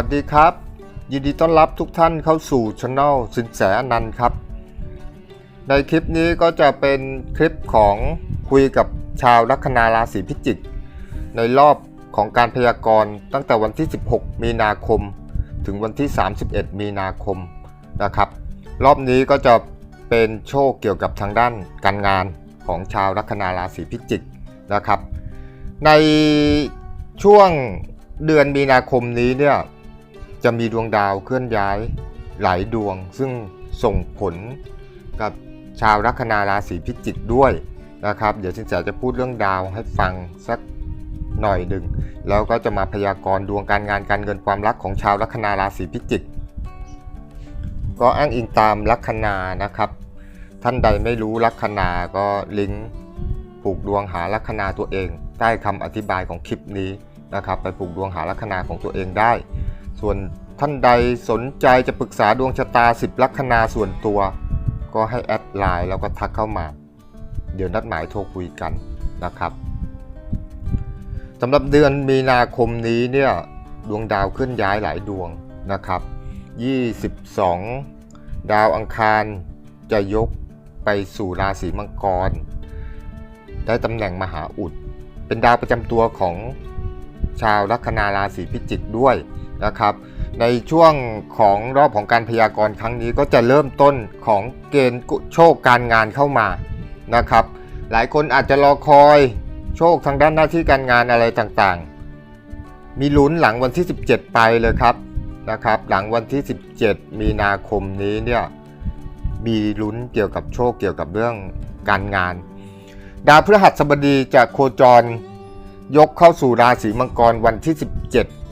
สวัสดีครับ ยินดีต้อนรับทุกท่านเข้าสู่ช anel สินแสอนันต์ครับ ในคลิปนี้ก็จะเป็นคลิปของคุยกับชาวลัคนาราศีพิจิก ในรอบของการพยากรณ์ตั้งแต่วันที่ 16 มีนาคม ถึงวันที่ 31 มีนาคมนะครับ รอบนี้ก็จะเป็นโชคเกี่ยวกับทางด้านการงานของชาวลัคนาราศีพิจิกนะครับ ในช่วงเดือนมีนาคมนี้เนี่ย จะมีดวงดาวเคลื่อนย้ายหลายดวง ซึ่งส่งผลกับชาวลัคนาราศีพิจิกด้วยนะครับ เดี๋ยวสินแสจะพูดเรื่องดาวให้ฟังสักหน่อยหนึ่งแล้วก็จะมาพยากรณ์ดวงการงานการเงินความรักของชาวลัคนาราศีพิจิกก็อ้างอิงตามลัคนานะครับ ท่านใดไม่รู้ลัคนาก็ลิงก์ผูกดวงหาลัคนาตัวเอง ใต้คำอธิบายของคลิปนี้นะครับ ไปผูกดวงหาลัคนาของตัวเองได้ ส่วนท่านใดสนใจจะปรึกษาดวงชะตา 10 ลัคนาส่วนตัว ก็ให้แอดไลน์แล้วก็ทักเข้ามา เดี๋ยวนัดหมายโทรคุยกันนะครับสำหรับเดือนมีนาคมนี้เนี่ยดวงดาวเคลื่อนย้ายหลายดวงนะครับ 22 ดาวอังคารจะยกไปสู่ราศีมังกร ได้ตำแหน่งมหาอุด เป็นดาวประจำตัวของชาวลัคนาราศีพิจิกด้วย นะครับ ในช่วงของรอบของการพยากรณ์ครั้งนี้ก็จะเริ่มต้นของเกณฑ์โชคการงานเข้ามานะครับ หลายคนอาจจะรอคอยโชคทางด้านหน้าที่การงานอะไรต่างๆ มีลุ้นหลังวันที่ 17 ไปเลยครับนะครับ หลังวันที่ 17 มีนาคมนี้เนี่ยมีลุ้นเกี่ยวกับโชคเกี่ยวกับเรื่องการงาน ดาวพฤหัสบดีจะโคจรยกเข้าสู่ราศีมังกรวันที่ 17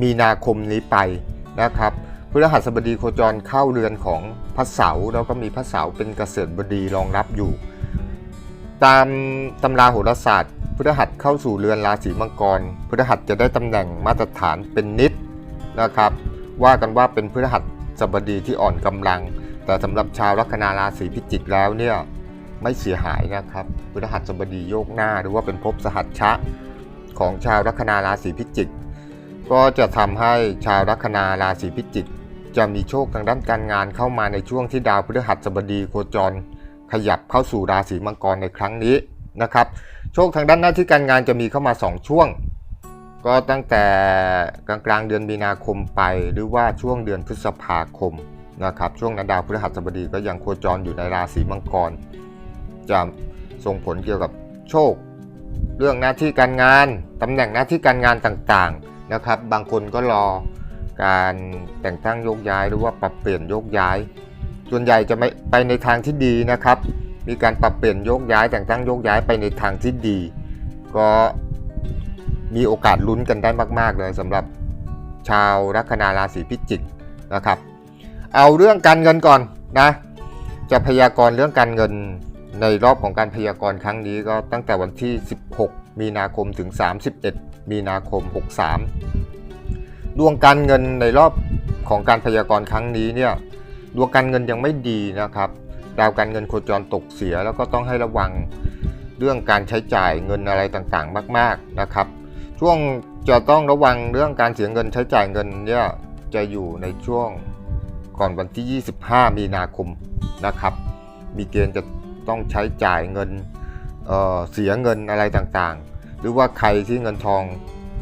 มีนาคมนี้ไปนะครับพฤหัสบดีโคจรเข้าเรือนของพระเสาแล้วก็มีพระเสาเป็นเกษตรบดีรองรับอยู่ ตามตำราโหราศาสตร์พฤหัสเข้าสู่เรือนราศีมังกรพฤหัสจะได้ตำแหน่งมาตรฐานเป็นนิดนะครับ ว่ากันว่าเป็นพฤหัสบดีที่อ่อนกำลัง แต่สำหรับชาวลัคนาราศีพิจิกแล้วเนี่ยไม่เสียหายนะครับพฤหัสบดีโยกหน้าหรือว่าเป็นภพสหัชชะของชาวลัคนาราศีพิจิก ก็จะทำให้ชาวลัคนาราศีพิจิก จะมีโชคทางด้านการงานเข้ามาในช่วงที่ดาวพฤหัสบดีโคจร ขยับเข้าสู่ราศีมังกรในครั้งนี้นะครับ โชคทางด้านหน้าที่การงานจะมีเข้ามา 2 ช่วง ก็ตั้งแต่กลางกลางๆเดือนมีนาคมไปหรือว่าช่วงเดือนพฤษภาคมนะครับช่วงนั้นดาวพฤหัสบดีก็ยังโคจรอยู่ในราศีมังกร จะส่งผลเกี่ยวกับโชค เรื่องหน้าที่การงานตำแหน่งหน้าที่การงานต่างๆ นะครับ บางคนก็รอการแต่งตั้งโยกย้ายหรือว่าปรับเปลี่ยนโยกย้าย ส่วนใหญ่จะไม่ไปในทางที่ดีนะครับ มีการปรับเปลี่ยนโยกย้ายแต่งตั้งโยกย้ายไปในทางที่ดี ก็มีโอกาสลุ้นกันได้มาก ๆ เลยสำหรับชาวลัคนาราศีพิจิกนะครับ เอาเรื่องการเงินก่อนนะ จะพยากรณ์เรื่องการเงินในรอบของการพยากรณ์ครั้งนี้ก็ตั้งแต่วันที่ 16 มีนาคมถึง 31 มีนาคม 63 ดวงการเงินในรอบของการพยากรณ์ครั้งนี้เนี่ยดวงการเงินยังไม่ดีนะครับ ดาวการเงินโคจรตกเสียแล้วก็ต้องให้ระวังเรื่องการใช้จ่ายเงินอะไรต่างๆ มาก ๆนะครับ ช่วงจะต้องระวังเรื่องการเสียเงินใช้จ่ายเงินเนี่ยจะอยู่ในช่วงก่อนวันที่ 25 มีนาคมนะครับ มีเกณฑ์จะต้องใช้จ่ายเงิน เสียเงินอะไรต่างๆ หรือว่าใครที่เงินทอง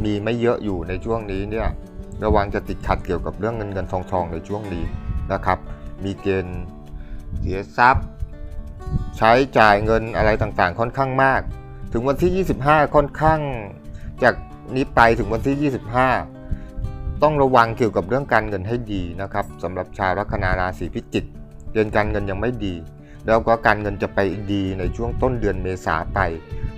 มีไม่เยอะอยู่ในช่วงนี้เนี่ยระวังจะติดขัดเกี่ยวกับเรื่องเงินเงินทองทองในช่วงนี้นะครับ มีเกณฑ์เสียทรัพย์ ใช้จ่ายเงินอะไรต่างๆ ค่อนข้างมาก ถึงวันที่ 25 ค่อนข้าง จากนี้ไปถึงวันที่ 25 ต้องระวังเกี่ยวกับเรื่องการเงินให้ดีนะครับสำหรับชาวลัคนาราศีพิจิกเดือนการเงินยังไม่ดี แล้วก็การเงินจะไปดีในช่วงต้นเดือนเมษาไป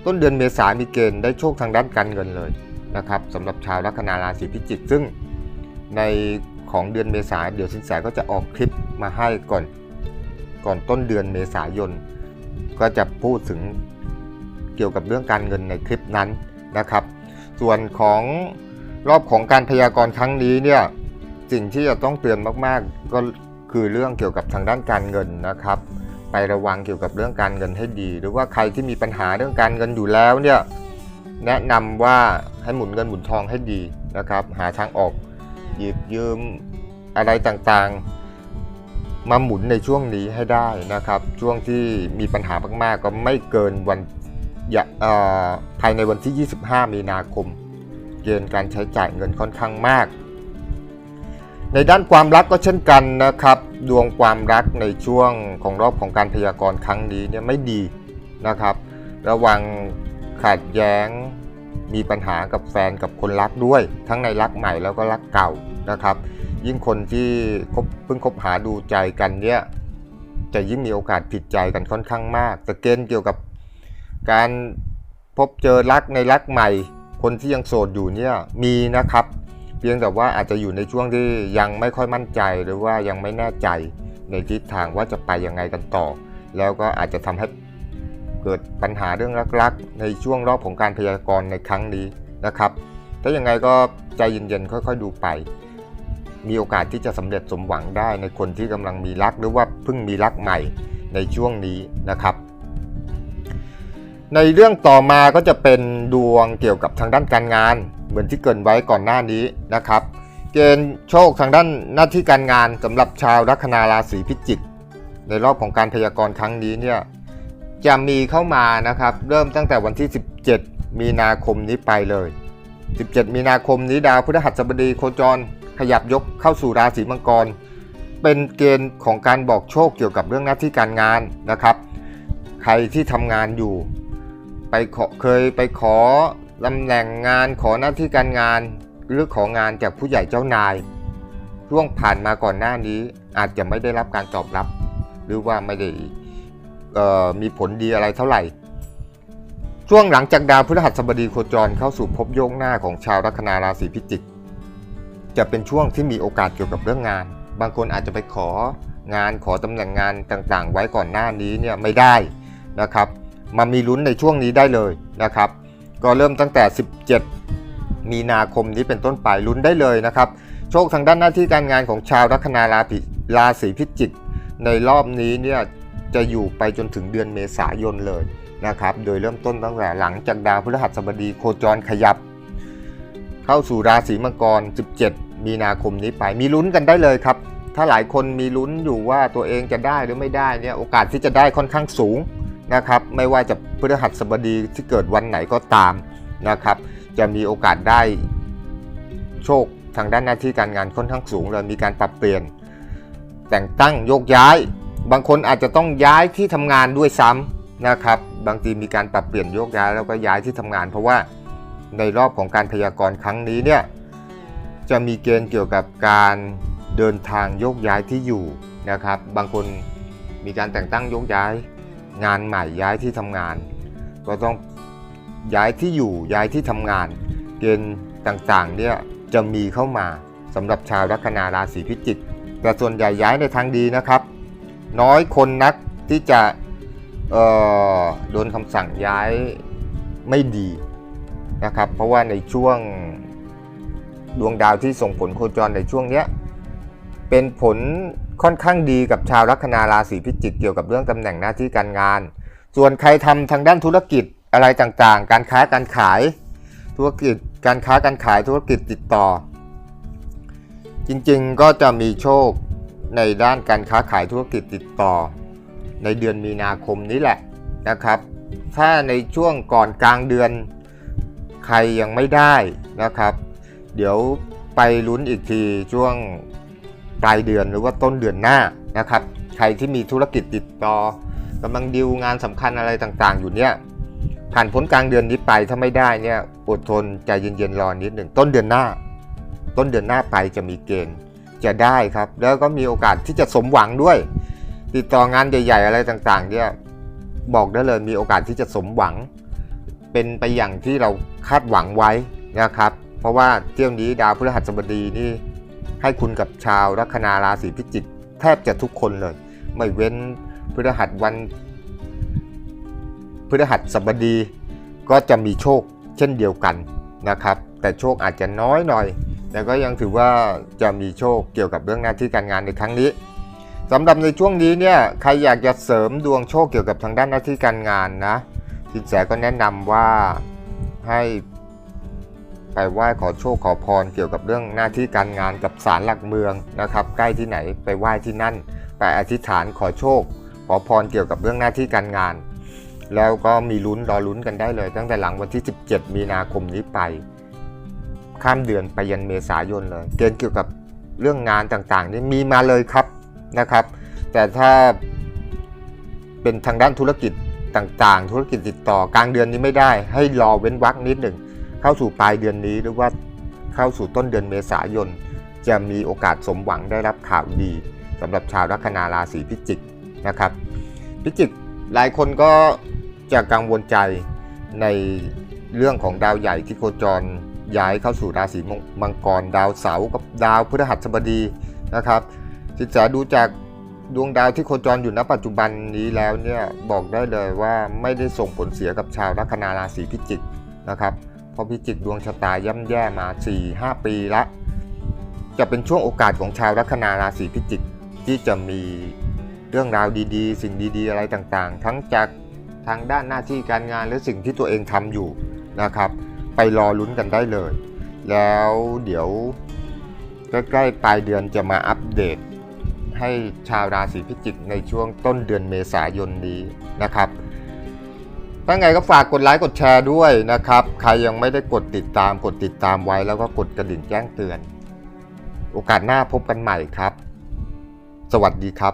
ต้นเดือนเมษามีเกณฑ์ได้โชคทางด้านการเงินเลยนะครับสำหรับชาวลัคนาราศีพิจิกซึ่งในของเดือนเมษาเดี๋ยวสินแสก็จะออกคลิปมาให้ก่อน ก่อนต้นเดือนเมษายน ก็จะพูดถึงเกี่ยวกับเรื่องการเงินในคลิปนั้นนะครับ ส่วนของรอบของการพยากรณ์ครั้งนี้เนี่ยสิ่งที่จะต้องเตือนมากๆก็คือเรื่องเกี่ยวกับทางด้านการเงินนะครับ ไประวังเกี่ยวกับเรื่องการเงินให้ดี หรือว่าใครที่มีปัญหาเรื่องการเงินอยู่แล้วเนี่ยแนะนำว่าให้หมุนเงินหมุนทองให้ดีนะครับ หาทางออกหยิบยืมอะไรต่างๆ มาหมุนในช่วงนี้ให้ได้นะครับ ช่วงที่มีปัญหามากๆก็ไม่เกินวันอย่าภายในวันที่ 25 มีนาคม เกณฑ์การใช้จ่ายเงินค่อนข้างมาก ในด้านความรักก็เช่นกันนะครับ ดวงความรักในช่วงของรอบของการพยากรณ์ครั้งนี้เนี่ยไม่ดีนะครับ ระวังขัดแย้งมีปัญหากับแฟนกับคนรักด้วย ทั้งในรักใหม่แล้วก็รักเก่านะครับ ยิ่งคนที่คบเพิ่งคบหาดูใจกันเนี่ยจะยิ่งมีโอกาสผิดใจกันค่อนข้างมากแต่เกณฑ์เกี่ยวกับการพบเจอรักในรักใหม่ คนที่ยังโสดอยู่เนี่ยมีนะครับ พียงแต่ว่าอาจจะอยู่ในช่วงที่ยังไม่ค่อยมั่นใจหรือว่ายังไม่แน่ใจในทิศทางว่าจะไปยังไงกันต่อ แล้วก็อาจจะทำให้เกิดปัญหาเรื่องรักๆ ในช่วงรอบของการพยากรณ์ในครั้งนี้นะครับ ถ้ายังไงก็ใจเย็นๆ ค่อยๆดูไป มีโอกาสที่จะสำเร็จสมหวังได้ในคนที่กำลังมีรักหรือว่าเพิ่งมีรักใหม่ในช่วงนี้นะครับ ในเรื่องต่อมาก็จะเป็นดวงเกี่ยวกับทางด้านการงาน เหมือนที่เกินไว้ก่อนหน้านี้นะครับ เกณฑ์โชคทางด้านหน้าที่การงานสำหรับชาวลัคนาราศีพิจิก ในรอบของการพยากรณ์ครั้งนี้เนี่ยจะมีเข้ามานะครับเริ่มตั้งแต่วันที่ 17 มีนาคมนี้ไปเลย 17 มีนาคมนี้ดาวพฤหัสบดีโคจร ขยับยกเข้าสู่ราศีมังกร เป็นเกณฑ์ของการบอกโชคเกี่ยวกับเรื่องหน้าที่การงานนะครับ ใครที่ทำงานอยู่ ไปเคยไปขอ ตำแหน่งงานขอหน้าที่การงานหรือของานจากผู้ใหญ่เจ้านาย ช่วงผ่านมาก่อนหน้านี้อาจจะไม่ได้รับการตอบรับ หรือว่าไม่ได้มีผลดีอะไรเท่าไหร่ ช่วงหลังจากดาวพฤหัสบดีโคจรเข้าสู่ภพโยกหน้าของชาวลัคนาราศีพิจิก จะเป็นช่วงที่มีโอกาสเกี่ยวกับเรื่องงาน บางคนอาจจะไปของานขอตำแหน่งงานต่างๆ ไว้ก่อนหน้านี้เนี่ยไม่ได้นะครับ มามีลุ้นในช่วงนี้ได้เลยนะครับ ก็เริ่มตั้งแต่ 17 มีนาคมนี้เป็นต้นไปลุ้นได้เลยนะครับ โชคทางด้านหน้าที่การงานของชาวลัคนาราศีราศีพิจิก ในรอบนี้เนี่ยจะอยู่ไปจนถึงเดือนเมษายนเลยนะครับ โดยเริ่มต้นตั้งแต่หลังจากดาวพฤหัสบดีโคจรขยับ เข้าสู่ราศีมังกร 17 มีนาคมนี้ไปมีลุ้นกันได้เลยครับ ถ้าหลายคนมีลุ้นอยู่ว่าตัวเองจะได้หรือไม่ได้เนี่ยโอกาสที่จะได้ค่อนข้างสูง นะครับ ไม่ว่าจะพฤหัสบดีที่เกิดวันไหนก็ตามนะครับ จะมีโอกาสได้โชคทางด้านหน้าที่การงานค่อนข้างสูงเลยมีการปรับเปลี่ยน แต่งตั้งโยกย้าย บางคนอาจจะต้องย้ายที่ทำงานด้วยซ้ำนะครับ บางทีมีการปรับเปลี่ยนโยกย้ายแล้วก็ย้ายที่ทำงาน เพราะว่าในรอบของการพยากรณ์ครั้งนี้เนี่ยจะมีเกณฑ์เกี่ยวกับการเดินทางโยกย้ายที่อยู่นะครับ บางคนมีการแต่งตั้งโยกย้าย งานใหม่ย้ายที่ทำงาน ก็ต้องย้ายที่อยู่ย้ายที่ทำงาน เกณฑ์ต่างๆเนี่ยจะมีเข้ามาสำหรับชาวลัคนาราศีพิจิกแต่ส่วนใหญ่ย้ายในทางดีนะครับ น้อยคนนักที่จะโดนคำสั่งย้ายไม่ดีนะครับ เพราะว่าในช่วงดวงดาวที่ส่งผลโคจรในช่วงเนี้ยเป็นผล ค่อนข้างดีกับชาวลัคนาราศีพิจิกเกี่ยวกับเรื่องตำแหน่งหน้าที่การงาน ส่วนใครทำทางด้านธุรกิจอะไรต่างๆ การค้าการขาย ธุรกิจการค้าการขายธุรกิจติดต่อ จริงๆก็จะมีโชคในด้านการค้าขายธุรกิจติดต่อ ในเดือนมีนาคมนี้แหละนะครับ ถ้าในช่วงก่อนกลางเดือนใครยังไม่ได้นะครับ เดี๋ยวไปลุ้นอีกทีช่วง ปลายเดือนหรือว่าต้นเดือนหน้านะครับ ใครที่มีธุรกิจติดต่อกำลังดิวงานสำคัญอะไรต่างๆ อยู่เนี่ยผ่านพ้นกลางเดือนนี้ไปถ้าไม่ได้เนี่ยอดทนใจเย็นๆรอนิดหนึ่งต้นเดือนหน้า ต้นเดือนหน้าไปจะมีเกณฑ์จะได้ครับ แล้วก็มีโอกาสที่จะสมหวังด้วย ติดต่องานใหญ่ ๆ อะไรต่างๆ เนี่ยบอกได้เลยมีโอกาสที่จะสมหวัง เป็นไปอย่างที่เราคาดหวังไว้นะครับ เพราะว่าเที่ยวนี้ดาวพฤหัสบดีนี่ ให้คุณกับชาวลัคนาราศีพิจิกแทบจะทุกคนเลย ไม่เว้นพฤหัสวันพฤหัสบดีก็จะมีโชคเช่นเดียวกันนะครับ แต่โชคอาจจะน้อยหน่อย แต่ก็ยังถือว่าจะมีโชคเกี่ยวกับเรื่องหน้าที่การงานในครั้งนี้สำหรับในช่วงนี้เนี่ยใครอยากจะเสริมดวงโชคเกี่ยวกับทางด้านหน้าที่การงานนะสินแสก็แนะนำว่าให้ ไปไหว้ขอโชคขอพรเกี่ยวกับเรื่องหน้าที่การงานกับศาลหลักเมืองนะครับใกล้ที่ไหนไปไหว้ที่นั่น ไปอธิษฐานขอโชค ขอพรเกี่ยวกับเรื่องหน้าที่การงาน แล้วก็มีลุ้นรอลุ้นกันได้เลย ตั้งแต่หลังวันที่ 17 มีนาคมนี้ไป ข้ามเดือนไปยันเมษายนเลยเกณฑ์เกี่ยวกับเรื่องงานต่างๆ นี่มีมาเลยครับนะครับ แต่ถ้าเป็นทางด้านธุรกิจต่างๆ ธุรกิจติดต่อกลางเดือนนี้ไม่ได้ ให้รอเว้นวรรคนิดหนึ่ง เข้าสู่ปลายเดือนนี้หรือว่าเข้าสู่ต้นเดือนเมษายน จะมีโอกาสสมหวังได้รับข่าวดีสำหรับชาวลัคนาราศีพิจิกนะครับ พิจิกหลายคนก็จะกังวลใจในเรื่องของดาวใหญ่ที่โคจรย้ายเข้าสู่ราศีมังกร ดาวเสาร์กับดาวพฤหัสบดีนะครับศึกษาดูจากดวงดาวที่โคจรอยู่ณปัจจุบันนี้แล้วเนี่ยบอกได้เลยว่าไม่ได้ส่งผลเสียกับชาวลัคนาราศีพิจิกนะครับ เพราะพิจิกดวงชะตาย่ำแย่มา 4-5 ปีละ จะเป็นช่วงโอกาสของชาวลัคนาราศีพิจิกที่จะมีเรื่องราวดีๆ สิ่งดีๆ อะไรต่างๆ ทั้งจากทางด้านหน้าที่การงานและสิ่งที่ตัวเองทำอยู่นะครับ ไปรอลุ้นกันได้เลย แล้วเดี๋ยวใกล้ๆปลายเดือนจะมาอัปเดตให้ชาวราศีพิจิกในช่วงต้นเดือนเมษายนนี้นะครับ ถ้าไงก็ฝากกดไลค์กดแชร์ด้วยนะครับ ใครยังไม่ได้กดติดตามกดติดตามไว้แล้วก็กดกระดิ่งแจ้งเตือน โอกาสหน้าพบกันใหม่ครับ สวัสดีครับ